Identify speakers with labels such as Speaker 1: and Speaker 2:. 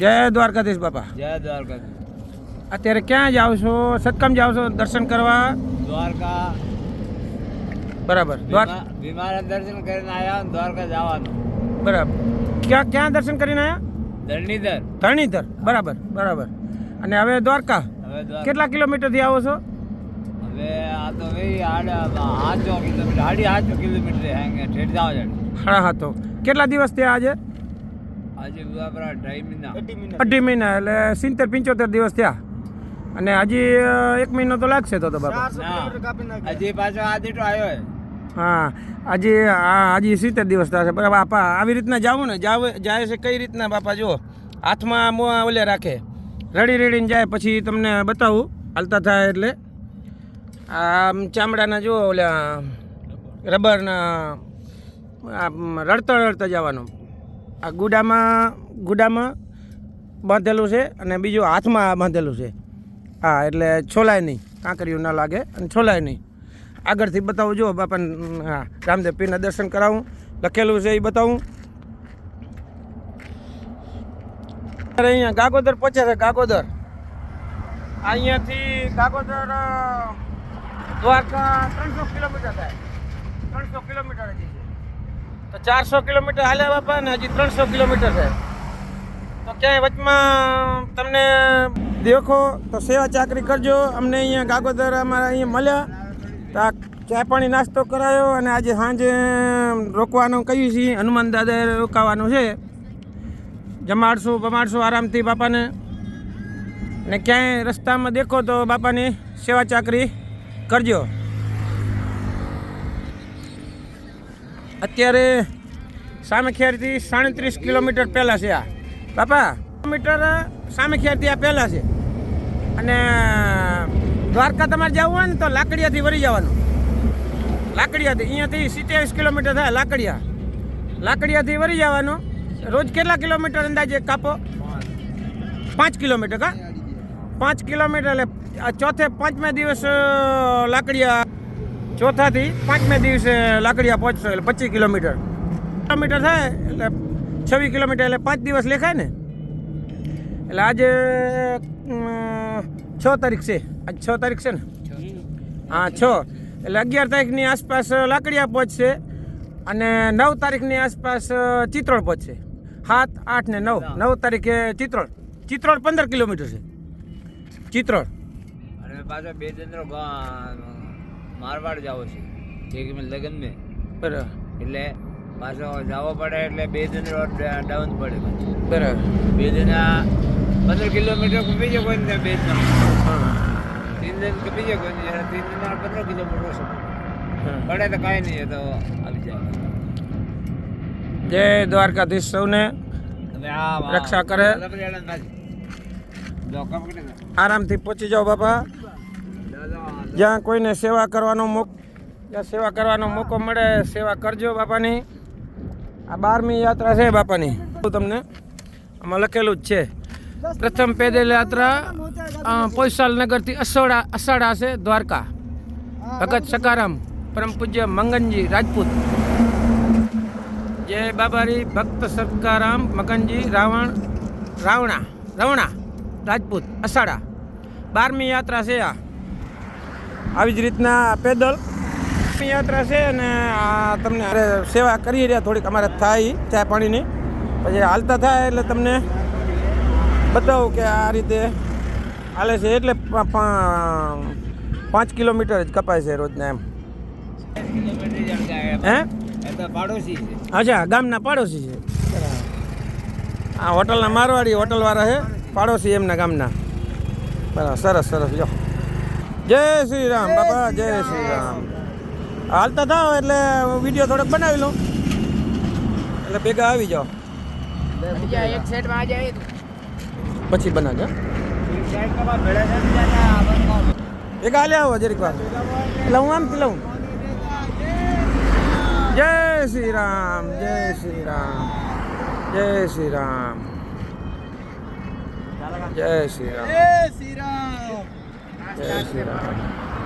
Speaker 1: જય દ્વારકાધીશ બાપા.
Speaker 2: જય દ્વારકાધીશ.
Speaker 1: અત્યારે ક્યાં જાવ છો? સત્કમ જાવ છો દર્શન કરવા?
Speaker 2: દ્વારકા.
Speaker 1: બરાબર.
Speaker 2: દ્વારકા દર્શન કરીને આવ્યા દ્વારકા જવાનું.
Speaker 1: બરાબર. ક્યાં ક્યાં દર્શન કરીને આવ્યા?
Speaker 2: ધરણીધર.
Speaker 1: ધરણીધર. બરાબર બરાબર. અને હવે દ્વારકા? કેટલા કિલોમીટરથી આવો છો?
Speaker 2: હવે આ તો ભાઈ આડા આઠસો કિલોમીટર સાડી આઠસો કિલોમીટર હેંગે ઠેઠ જાવ જડે
Speaker 1: હા હા તો. કેટલા દિવસ થયા આજે?
Speaker 2: આજે
Speaker 1: અઢી મહિના. એટલે સિત્તેર પંચોતેર દિવસ થયા. અને હજી એક મહિનો તો લાગશે તો તો બાપા.
Speaker 2: હજી પાછો આ દીટો આવ્યો હે
Speaker 1: હા હજી હા હજી સિત્તેર દિવસ થશે બરાબર બાપા આવી રીતના જાવું ને જાવ જાય છે કઈ રીતના બાપા જુઓ. હાથમાં મો ઓલે રાખે. રડી રડીને જાય પછી તમને બતાવું. હાલતા થાય એટલે. આમ ચામડાના જુઓ ઓલા રબરના આમ રડતા રડતા જવાનું. આ ગુડામાં ગુડામાં બાંધેલું છે અને બીજું હાથમાં બાંધેલું છે. હા એટલે છોલાય નહીં કાંકરીઓ ના લાગે અને છોલાય નહીં. આગળથી બતાવું જો બાપાને હા રામદેવ પીરના દર્શન કરાવું. લખેલું છે એ બતાવું. અરે અહીંયા ગાગોદર પહોંચ્યા છે ગાગોદર અહીંયાથી ગાગોદર અ, દ્વારકા ત્રણસો કિલોમીટર થાય. ત્રણસો કિલોમીટર છે. તો ચારસો કિલોમીટર હાલ્યા બાપા ને હજી ત્રણસો કિલોમીટર છે. તો ક્યાંય વચમાં તમને દેખો તો સેવા ચાકરી કરજો. અમને અહીંયા ગાગોદર અમારા અહીંયા મળ્યા. તો ચા પાણી નાસ્તો કરાયો અને આજે સાંજે રોકવાનું કહ્યું છે. હનુમાન દાદાએ રોકાવાનું છે. જમાડશું, બમાડશું આરામથી બાપાને. ને ક્યાંય રસ્તામાં દેખો તો બાપાની સેવા ચાકરી કરજો. અત્યારે સામેખેરથી સાડત્રીસ કિલોમીટર પહેલાં છે આ. બાપા, કિલોમીટર સામે આ પહેલાં છે. અને દ્વારકા તમારે જવું હોય ને તો લાકડિયાથી વળી જવાનું. લાકડિયાથી, અહીંયાથી સિત્યાવીસ કિલોમીટર થાય લાકડિયા. લાકડિયાથી વળી જવાનું. રોજ કેટલા કિલોમીટર અંદાજે કાપો? પાંચ કિલોમીટર કા? પાંચ કિલોમીટર, એટલે ચોથે પાંચમા દિવસ લાકડિયા ચોથાથી પાંચમે દિવસે લાકડિયા પહોંચશો એટલે પચીસ કિલોમીટર. કિલોમીટર થાય એટલે છવ્વીસ કિલોમીટર એટલે પાંચ દિવસ લેખાય ને? એટલે આજે છ તારીખ છે. આજ છ તારીખ છે ને? હા, છ. એટલે અગિયાર તારીખની આસપાસ લાકડિયા પહોંચશે અને નવ તારીખની આસપાસ ચિત્રોળ ચિત્રોડ પહોંચશે. સાત, આઠ ને નવ. નવ તારીખે ચિત્રોડ ચિત્રોડ પંદર કિલોમીટર છે. ચિત્રોડ
Speaker 2: અને પાછો બે મારવાડ જાવો છે જે કે મેં લગ્ન મેં
Speaker 1: બરાબર
Speaker 2: એટલે પાછો જવો પડે એટલે બે દિન ડાઉન પડે
Speaker 1: બરાબર
Speaker 2: બે દિના પંદર કિલોમીટર કપી જાય કોઈ બે દિન ત્રણ દિન કપી જાય કોઈ જયારે ત્રણ દિન પંદર
Speaker 1: કિલોમીટર
Speaker 2: ઓછો પડે તો કાંઈ નહીં તો આવી જાય
Speaker 1: જય દ્વારકાધીશ સૌને
Speaker 2: રક્ષા કરે
Speaker 1: આરામથી પહોંચી જાઓ બાપા જ્યાં કોઈને સેવા કરવાનો મોક, જ્યાં સેવા કરવાનો મોકો મળે, સેવા કરજો બાપાની. આ બારમી યાત્રા છે બાપાની. હું તમને આમાં લખેલું જ છે. પ્રથમ પેદલ યાત્રા પોઈસાલનગરથી અસોડા અસાડા છે દ્વારકા. ભગત સકારામ, પરમ પૂજ્ય મંગનજી, રાજપૂત. જય બાબારી, ભક્ત સકારામ, મગનજી, રાવણ, રાવણા, રવણા, રાજપૂત અસાડા બારમી યાત્રા છે આ. આવી જ રીતના પેદલ. યાત્રા છે અને આ તમને સેવા કરી રહ્યા થોડીક અમારે થાય ચા પાણીની. પછી હાલતા થાય એટલે તમને બતાવું કે આ રીતે હાલે છે એટલે પાંચ કિલોમીટર જ કપાય છે રોજના એમ. હે? અચ્છા ગામના પાડોશી છે. આ હોટલના મારવાડી હોટલવાળા છે પાડોશી એમના ગામના. બરાબર સરસ સરસ જો જય શ્રી રામ બાપા જય શ્રી રામ હાલતા થાવ એટલે વીડિયો થોડોક બનાવી લઉં. એટલે ભેગા આવી જાઓ. પછી બનાવજો. ભેગા હાલે આવો જરીક વાર. લઉં હું આમ લઉં? જય શ્રી રામ જય શ્રી રામ જય શ્રી રામ જય શ્રી રામ જય શ્રી રામ Yeah,